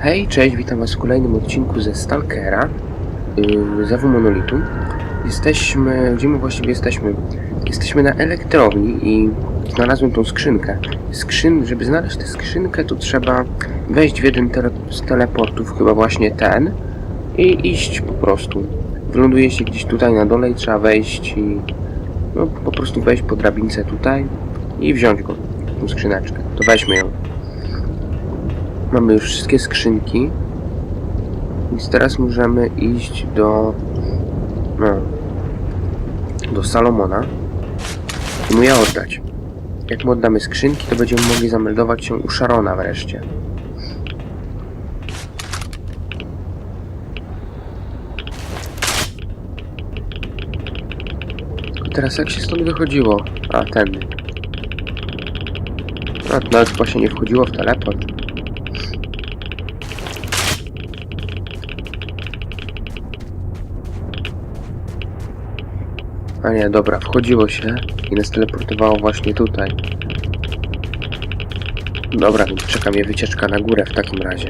Hej, cześć, witam was w kolejnym odcinku ze Stalkera, yy, Zewu Monolitu. Jesteśmy, gdzie my właściwie jesteśmy? Jesteśmy na elektrowni i znalazłem tą skrzynkę. Skrzyn, żeby znaleźć tę skrzynkę, to trzeba wejść w jeden tele, z teleportów, chyba właśnie ten, i iść po prostu. Wyląduje się gdzieś tutaj na dole i trzeba wejść i no, po prostu wejść po drabince tutaj i wziąć go, tą skrzyneczkę. To weźmy ją. Mamy już wszystkie skrzynki. Więc teraz możemy iść do... No... Do Salomona. I mu je oddać. Jak mu oddamy skrzynki, to będziemy mogli zameldować się u Sharona wreszcie. Teraz jak się stąd wychodziło? A, tędy. A, nawet właśnie nie wchodziło w teleport. A nie, dobra, wchodziło się i nas teleportowało właśnie tutaj. Dobra, więc czeka mnie wycieczka na górę w takim razie.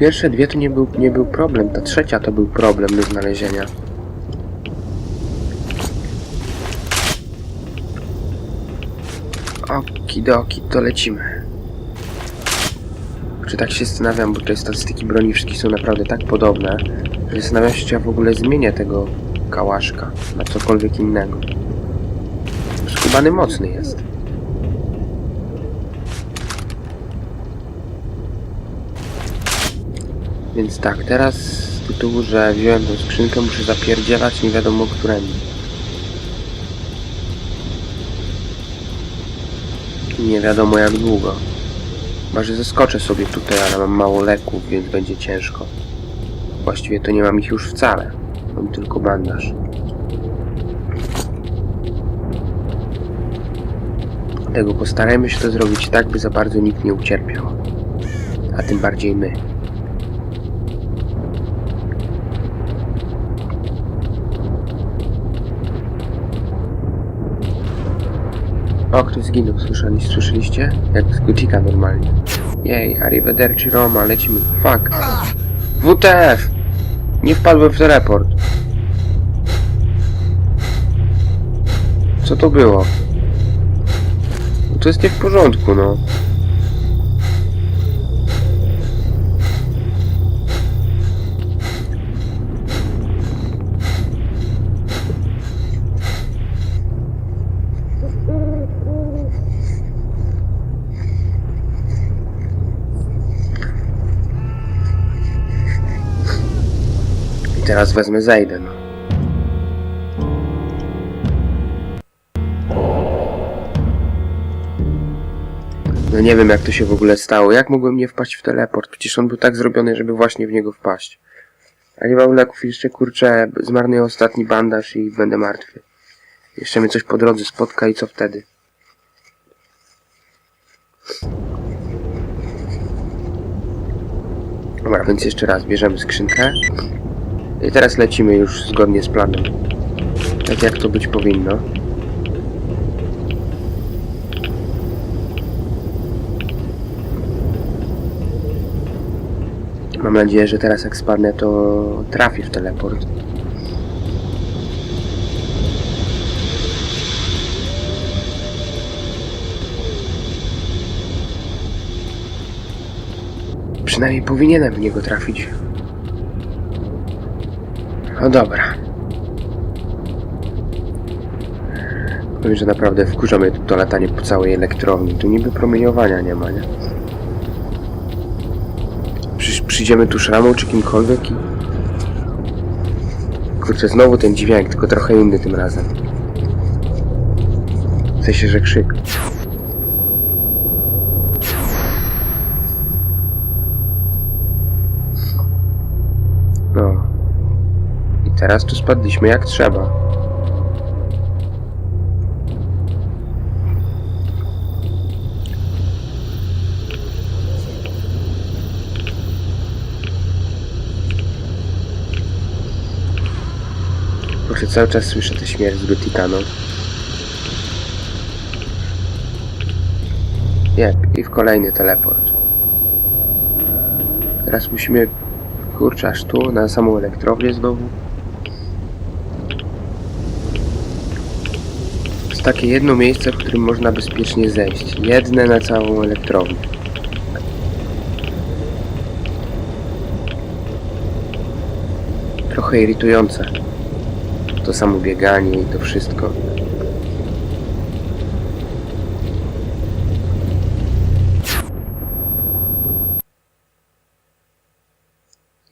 Pierwsze dwie to nie był, nie był problem, ta trzecia to był problem do znalezienia. Okidoki, to lecimy. Czy tak się zastanawiam, bo te statystyki broni wszystkich są naprawdę tak podobne, że zastanawiam się, czy ja w ogóle zmienię tego kałaszka na cokolwiek innego. Skubany mocny jest. Więc tak, teraz z tytułu, że wziąłem tą skrzynkę, muszę zapierdzielać nie wiadomo którędy. I Nie wiadomo jak długo. Chyba, że zeskoczę sobie tutaj, ale mam mało leków, więc będzie ciężko. Właściwie to nie mam ich już wcale. Mam tylko bandaż. Dlatego postarajmy się to zrobić tak, by za bardzo nikt nie ucierpiał. A tym bardziej my. O, ktoś zginął, słyszeli, słyszeliście? Jak z Gucika normalnie. Jej, arrivederci Roma, lecimy. Fuck. WTF! Nie wpadłem w teleport. Co to było? To jest nie w porządku, no. Teraz wezmę zejdę, no. No nie wiem jak to się w ogóle stało. Jak mogłem nie wpaść w teleport? Przecież on był tak zrobiony, żeby właśnie w niego wpaść. A nie mam leków jeszcze kurczę, zmarnuję ostatni bandaż i będę martwy. Jeszcze mnie coś po drodze spotka i co wtedy? Dobra, więc jeszcze raz bierzemy skrzynkę. I teraz lecimy już zgodnie z planem. Tak jak to być powinno. Mam nadzieję, że teraz jak spadnę, to trafię w teleport. Przynajmniej powinienem w niego trafić. No dobra. Powiem, że naprawdę wkurza mnie to latanie po całej elektrowni. Tu niby promieniowania nie ma, nie? Przecież przyjdziemy tu szramą czy kimkolwiek i... Kurczę, znowu ten dźwięk, tylko trochę inny tym razem. W sensie, że krzyk. Teraz tu spadliśmy jak trzeba. Kurczę, cały czas słyszę tę śmierć z Rutikano. Jep, i w kolejny teleport. Teraz musimy, kurczę, tu, na samą elektrownię znowu. Takie jedno miejsce, w którym można bezpiecznie zejść. Jedne na całą elektrownię. Trochę irytujące. To samo bieganie i to wszystko.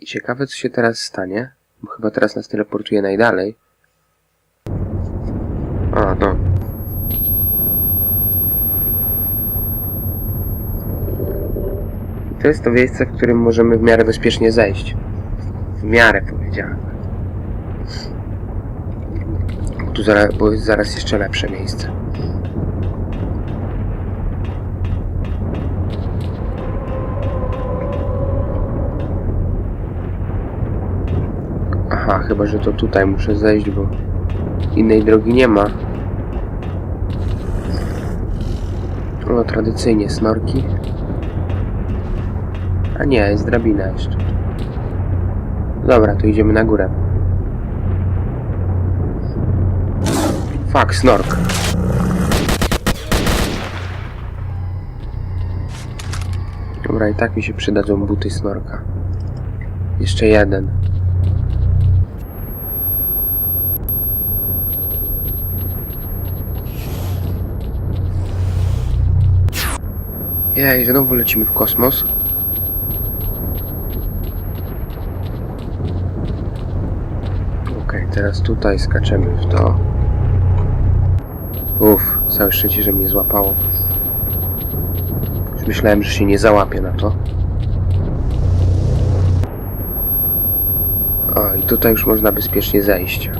I ciekawe co się teraz stanie, bo chyba teraz nas teleportuje najdalej. A, no. I to jest to miejsce, w którym możemy w miarę bezpiecznie zejść. W miarę powiedziałem. Tu zaraz, bo jest zaraz jeszcze lepsze miejsce. Aha, chyba, że to tutaj muszę zejść, bo innej drogi nie ma. No, tradycyjnie snorki. A nie, jest drabina jeszcze. Dobra, to idziemy na górę. Fuck, snork. Dobra, i tak mi się przydadzą buty snorka. Jeszcze jeden. Jej, znowu lecimy w kosmos. Okej, teraz tutaj skaczemy w to. Uff, całe szczęście, że mnie złapało. Już myślałem, że się nie załapię na to. O, i tutaj już można bezpiecznie zejść.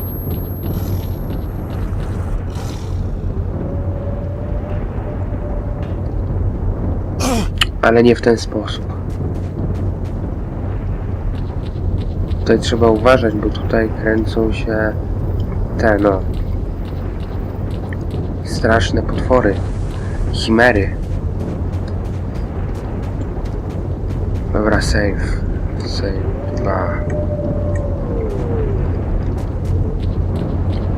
Ale nie w ten sposób. Tutaj trzeba uważać, bo tutaj kręcą się te no straszne potwory, chimery. Dobra, save. Save 2.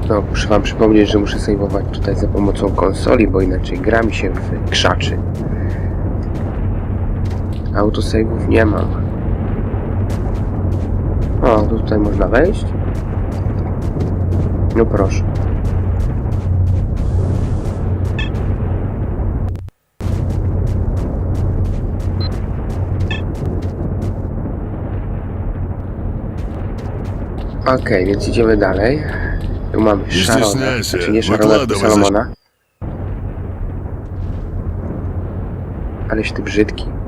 No, muszę wam przypomnieć, że muszę saveować tutaj za pomocą konsoli, bo inaczej gra mi się w krzaczy. Autosave'ów nie mam. O, tutaj można wejść. No proszę. Okej, okay, więc idziemy dalej. Tu mamy Szarona, znaczy nie Szarona, tylko Salomona. Aleś ty brzydki.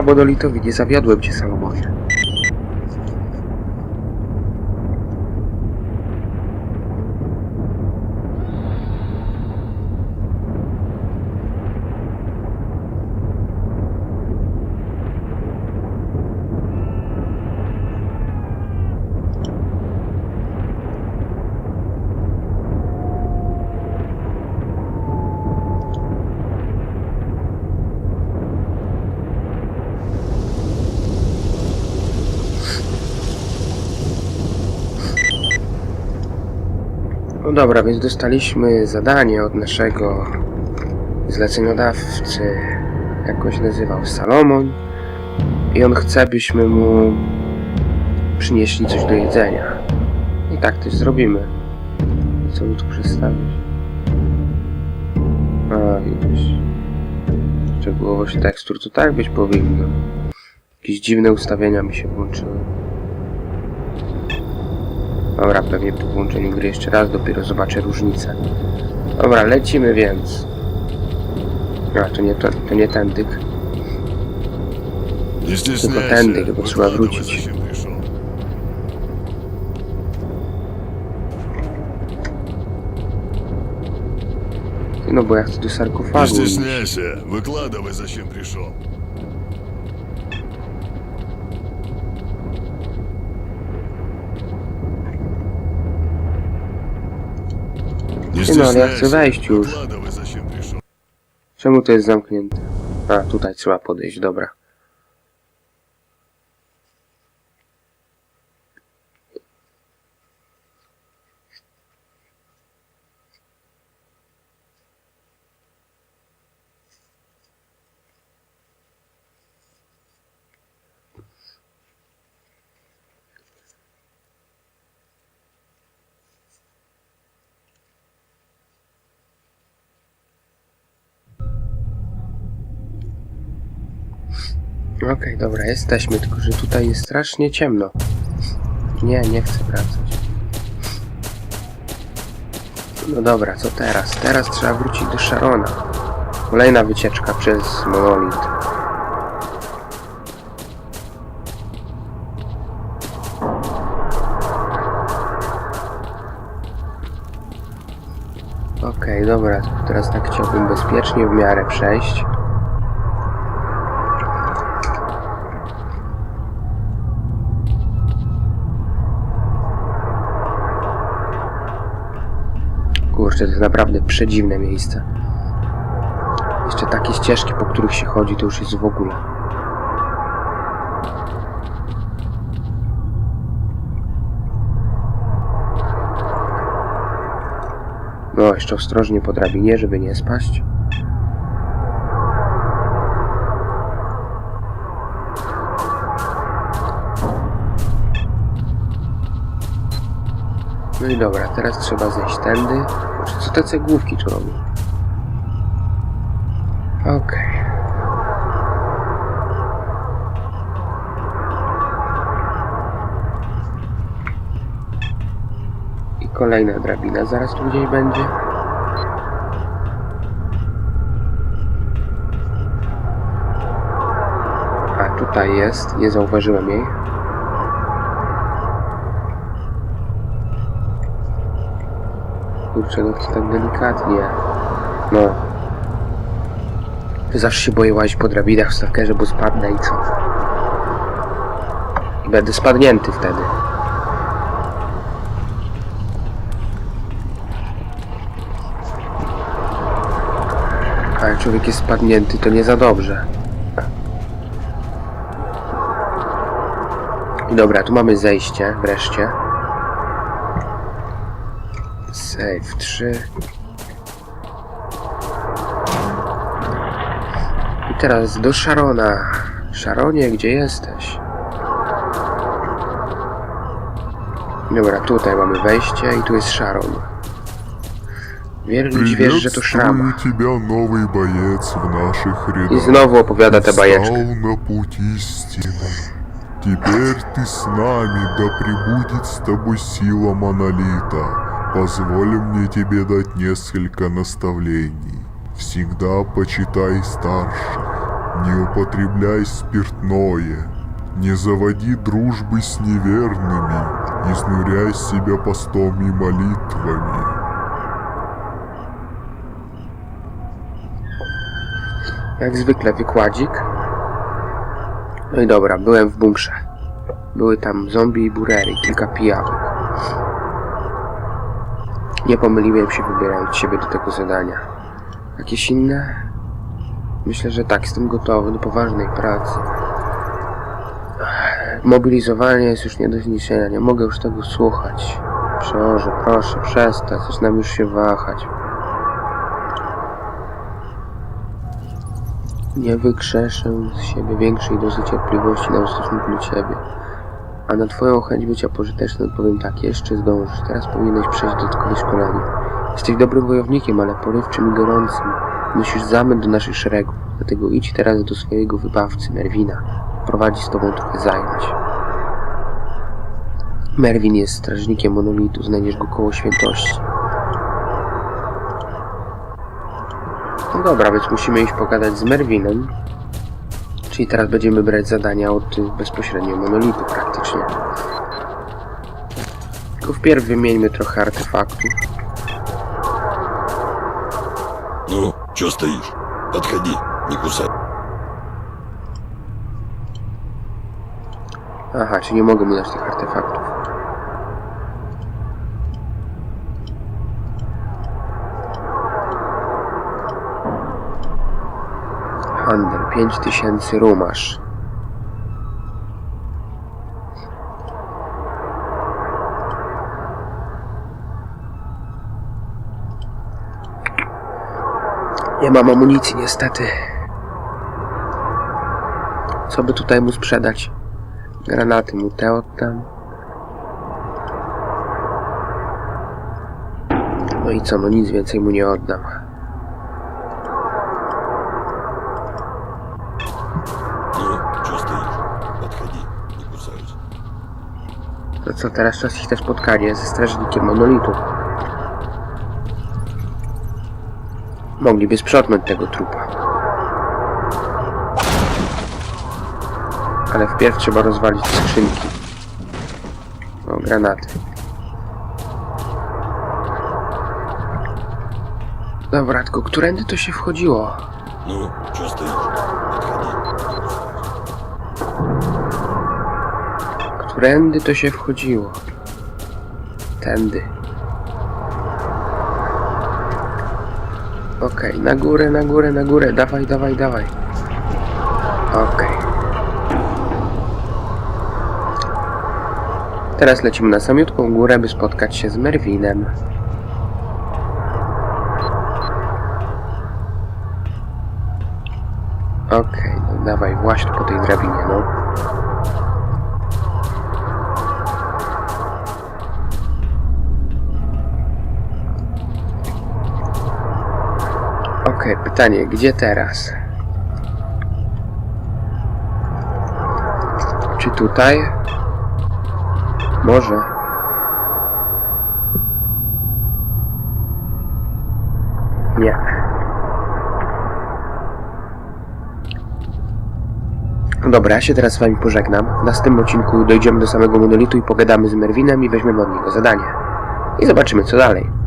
A, Bodolitowi, nie zawiodłem cię, Salomonie. Dobra, więc dostaliśmy zadanie od naszego zleceniodawcy, jak go się nazywał, Salomon. I on chce, byśmy mu przynieśli coś do jedzenia. I tak też zrobimy. Co mu tu przedstawić? A, widzisz. Szczegółowość tekstur, to tak być powinno. Jakieś dziwne ustawienia mi się włączyły. Dobra, pewnie po włączeniu gry jeszcze raz dopiero zobaczę różnicę. Dobra, lecimy więc. A, to nie, to, to nie tędyk. Не стесняйся, тенды, как бы, сюда выкладывай, вручить. зачем пришел. No bo ja chcę do Не sarkofagu iść. стесняйся, выкладывай, зачем пришел. trudno, ale ja chcę wejść już. Czemu to jest zamknięte? A, tutaj trzeba podejść, dobra. Okej, dobra, jesteśmy, tylko że tutaj jest strasznie ciemno. Nie, nie chcę wracać. No dobra, co teraz? Teraz trzeba wrócić do Sharona. Kolejna wycieczka przez monolit. Okej, dobra, to teraz tak chciałbym bezpiecznie w miarę przejść. Kurczę, to jest naprawdę przedziwne miejsce. Jeszcze takie ścieżki, po których się chodzi, to już jest w ogóle. No, jeszcze ostrożnie po drabinie, żeby nie spaść. No i dobra, teraz trzeba zejść tędy. Co te cegłówki tu robią? Okej. I kolejna drabina zaraz tu gdzieś będzie. A tutaj jest, nie zauważyłem jej. Kurczę, no tak delikatnie. No. Zawsze się boję łazić po drabinach w stalkerze, bo spadnę i co? I będę spadnięty wtedy. A jak człowiek jest spadnięty, to nie za dobrze. Dobra, tu mamy zejście wreszcie. Save 3. I teraz do Sharona. Sharonie, gdzie jesteś? Dobra, tutaj mamy wejście i tu jest Sharon. Wierzyć wiesz, że to szrama. Приветствую тебя, новый боец в наших рядах. I znowu opowiada te Ты bajeczki. Стал на путь истины. Теперь ты с нами, да пребудет с тобой сила Монолита. Позволь мне тебе дать несколько наставлений. Всегда почитай старших. Не употребляй спиртное. Не заводи дружбы с неверными. Изнуряй себя постом и молитвами. Jak zwykle wykładzik. No i dobra, byłem w bunkrze. Były tam zombie i burery, kilka pijawek. Nie pomyliłem się wybierając siebie do tego zadania. Jakieś inne? Myślę, że tak, jestem gotowy do poważnej pracy. Mobilizowanie jest już nie do zniesienia, nie mogę już tego słuchać. Przeorze, proszę, przestań, zaczynam już się wahać. Nie wykrzeszę z siebie większej dozy cierpliwości na stosunku do Ciebie. A na Twoją chęć bycia pożytecznym odpowiem tak, jeszcze zdążysz. Teraz powinieneś przejść dodatkowe szkolenie. Jesteś dobrym wojownikiem, ale porywczym i gorącym. Nosisz zamęt do naszych szeregów. Dlatego idź teraz do swojego wybawcy, Merwina. Prowadzi z Tobą trochę zajęć. Merwin jest strażnikiem monolitu, znajdziesz go koło świętości. No dobra, więc musimy iść pogadać z Merwinem. Czyli teraz będziemy brać zadania od bezpośrednio monolitu praktycznie. Tylko wpierw wymieńmy trochę artefaktów. Ну, чё стоишь? Подходи, не кусай. Aha, czyli nie mogę mu dać tych artefaktów. Handel, 5000 rumasz. Nie mam amunicji niestety. Co by tutaj mu sprzedać? Granaty mu te oddam. No i co, no nic więcej mu nie oddam. To co, teraz czas iść na spotkanie ze strażnikiem monolitu. mogliby sprzątnąć tego trupa. Ale wpierw trzeba rozwalić skrzynki. O, granaty. Dobra, tylko którędy to się wchodziło? No, przez ty. Którędy to się wchodziło? Tędy. Okej, na górę, na górę, na górę. Dawaj, dawaj, dawaj. Okej. Teraz lecimy na samiutką górę, by spotkać się z Merwinem. Okej, no dawaj, właśnie po tej drabinie, no. Okej, pytanie, gdzie teraz? Czy tutaj? Może. Nie. Dobra, ja się teraz z wami pożegnam. W następnym odcinku dojdziemy do samego monolitu i pogadamy z Merwinem i weźmiemy od niego zadanie. I zobaczymy co dalej.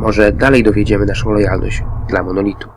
Może dalej dowiedziemy naszą lojalność dla monolitu.